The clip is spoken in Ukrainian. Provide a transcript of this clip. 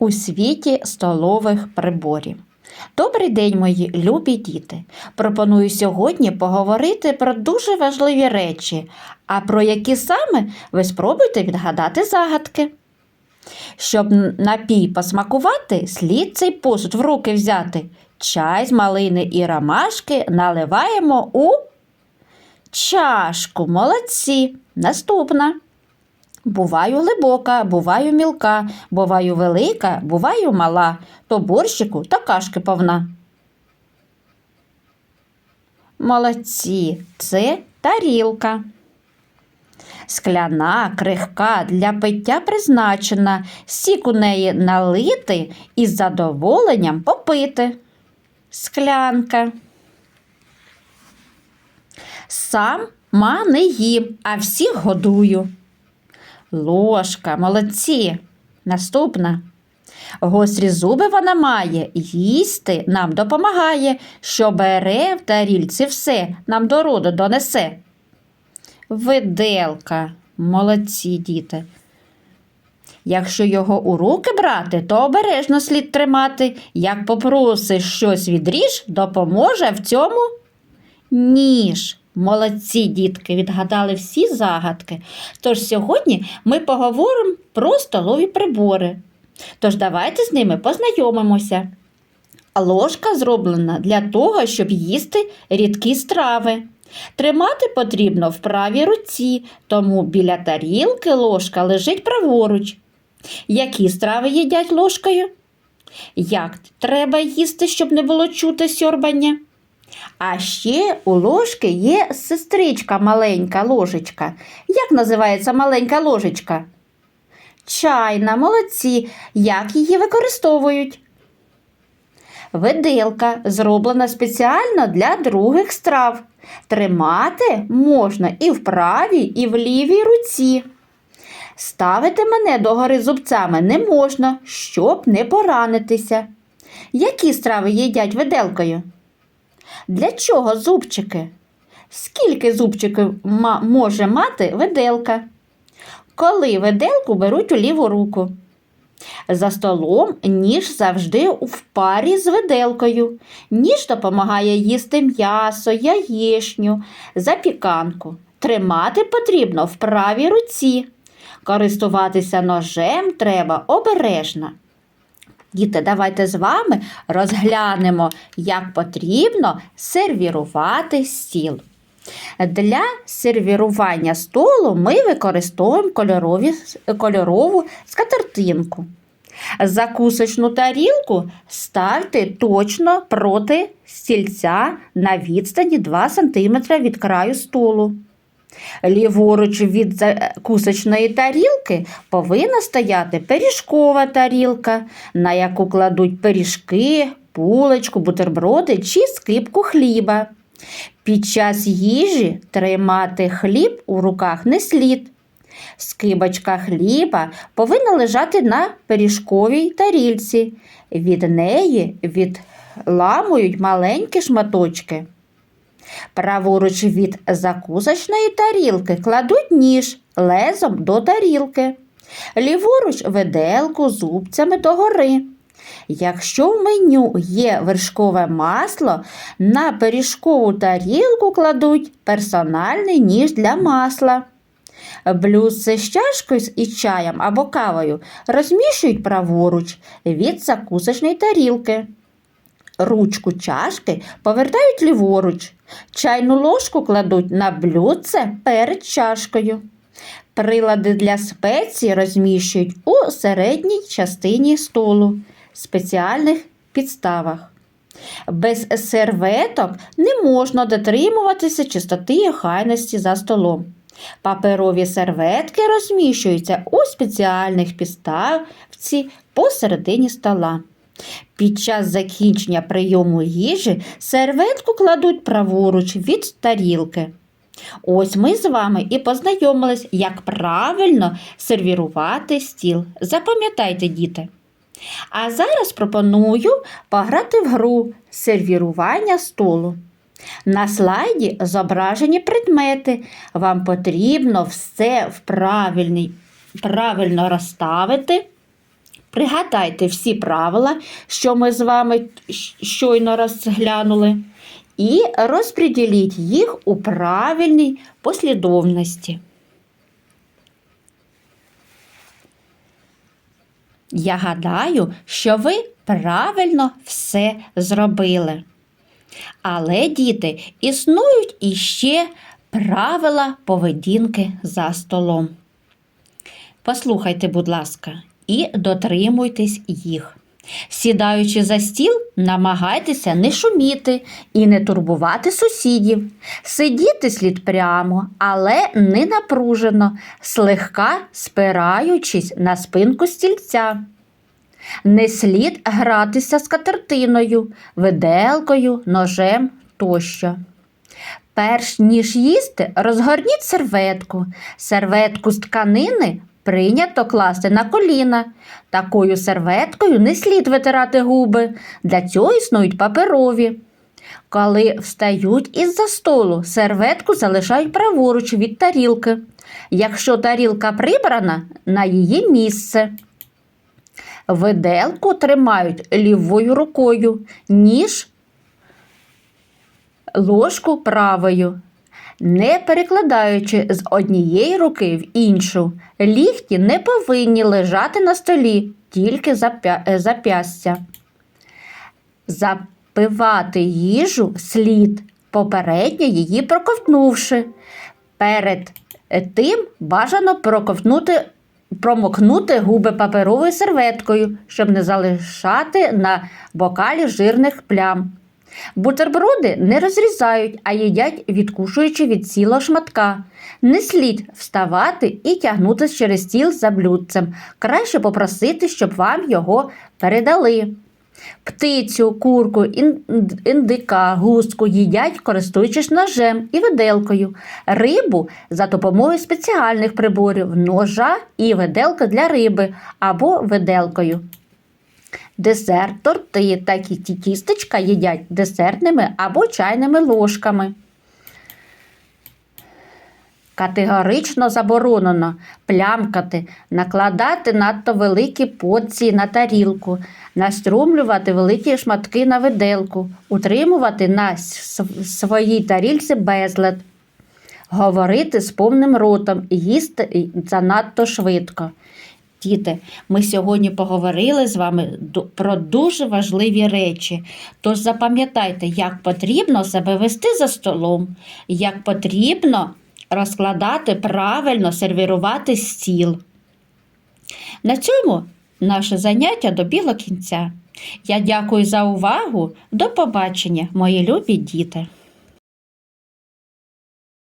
у світі столових приборів. Добрий день, мої любі діти. Пропоную сьогодні поговорити про дуже важливі речі, а про які саме ви спробуйте відгадати загадки. Щоб напій посмакувати, слід цей посуд в руки взяти. Чай з малини і ромашки наливаємо у чашку. Молодці. Наступна. Буваю глибока, буваю мілка, буваю велика, буваю мала, то борщику, то кашки повна. Молодці, це тарілка. Скляна, крихка, для пиття призначена, сік у неї налити і з задоволенням попити. Склянка. Сам ма не їм, а всіх годую. Ложка, молодці. Наступна. Гострі зуби вона має, їсти нам допомагає, що бере в тарільці все, нам до роду донесе. Виделка, молодці діти. Якщо його у руки брати, то обережно слід тримати. Як попросиш щось відріж, допоможе в цьому ніж. Молодці дітки, відгадали всі загадки. Тож сьогодні ми поговоримо про столові прибори. Тож давайте з ними познайомимося. Ложка зроблена для того, щоб їсти рідкі страви. Тримати потрібно в правій руці, тому біля тарілки ложка лежить праворуч. Які страви їдять ложкою? Як треба їсти, щоб не було чути сьорбання? А ще у ложки є сестричка маленька ложечка. Як називається маленька ложечка? Чайна, молодці. Як її використовують? Виделка зроблена спеціально для других страв. Тримати можна і в правій, і в лівій руці. Ставити мене догори зубцями не можна, щоб не поранитися. Які страви їдять виделкою? Для чого зубчики? Скільки зубчиків може мати виделка? Коли виделку беруть у ліву руку. За столом ніж завжди в парі з виделкою. Ніж допомагає їсти м'ясо, яєчню, запіканку. Тримати потрібно в правій руці. Користуватися ножем треба обережно. Діти, давайте з вами розглянемо, як потрібно сервірувати стіл. Для сервірування столу ми використовуємо кольорові, кольорову скатертинку. Закусочну тарілку ставте точно проти стільця на відстані 2 см від краю столу. Ліворуч від закусочної тарілки повинна стояти пиріжкова тарілка, на яку кладуть пиріжки, булочку, бутерброди чи скипку хліба. Під час їжі тримати хліб у руках не слід. Скибочка хліба повинна лежати на пиріжковій тарілці. Від неї відламують маленькі шматочки. Праворуч від закусочної тарілки кладуть ніж лезом до тарілки. Ліворуч виделку зубцями догори. Якщо в меню є вершкове масло, на пиріжкову тарілку кладуть персональний ніж для масла. Блюдце з чашкою і чаєм або кавою розміщують праворуч від закусочної тарілки. Ручку чашки повертають ліворуч. Чайну ложку кладуть на блюдце перед чашкою. Прилади для спеції розміщують у середній частині столу, спеціальних підставах. Без серветок не можна дотримуватися чистоти і охайності за столом. Паперові серветки розміщуються у спеціальних підставці посередині стола. Під час закінчення прийому їжі серветку кладуть праворуч від тарілки. Ось ми з вами і познайомились, як правильно сервірувати стіл. Запам'ятайте, діти. А зараз пропоную пограти в гру сервірування столу. На слайді зображені предмети. Вам потрібно все в правильний, правильно розставити Пригадайте всі правила, що ми з вами щойно розглянули, і розподіліть їх у правильній послідовності. Я гадаю, що ви правильно все зробили. Але, діти, існують іще правила поведінки за столом. Послухайте, будь ласка, і дотримуйтесь їх. Сідаючи за стіл, намагайтеся не шуміти і не турбувати сусідів. Сидіти слід прямо, але не напружено, слегка спираючись на спинку стільця. Не слід гратися з катертиною, виделкою, ножем тощо. Перш ніж їсти, розгорніть серветку. Серветку з тканини прийнято класти на коліна. Такою серветкою не слід витирати губи. Для цього існують паперові. Коли встають із-за столу, серветку залишають праворуч від тарілки. Якщо тарілка прибрана, на її місце. Виделку тримають лівою рукою, ніж ложку правою, не перекладаючи з однієї руки в іншу. Ліхті не повинні лежати на столі, тільки е, зап'ястя. Запивати їжу слід, попередньо її проковтнувши. Перед е, тим бажано проковтнути промокнути губи паперовою серветкою, щоб не залишати на бокалі жирних плям. Бутерброди не розрізають, а їдять, відкушуючи від цілого шматка. Не слід вставати і тягнутися через стіл за блюдцем. Краще попросити, щоб вам його передали. Птицю, курку, індика, густку їдять, користуючись ножем і виделкою, рибу за допомогою спеціальних приборів, ножа і виделка для риби або виделкою. Десерт, торти та ті ті тістечка їдять десертними або чайними ложками. Категорично заборонено плямкати, накладати надто великі порції на тарілку, наструмлювати великі шматки на виделку, утримувати на своїй тарілці безлад, говорити з повним ротом і їсти занадто швидко. Діти, ми сьогодні поговорили з вами про дуже важливі речі. Тож запам'ятайте, як потрібно себе вести за столом, як потрібно розкладати правильно, сервірувати стіл. На цьому наше заняття добігло кінця. Я дякую за увагу. До побачення, мої любі діти!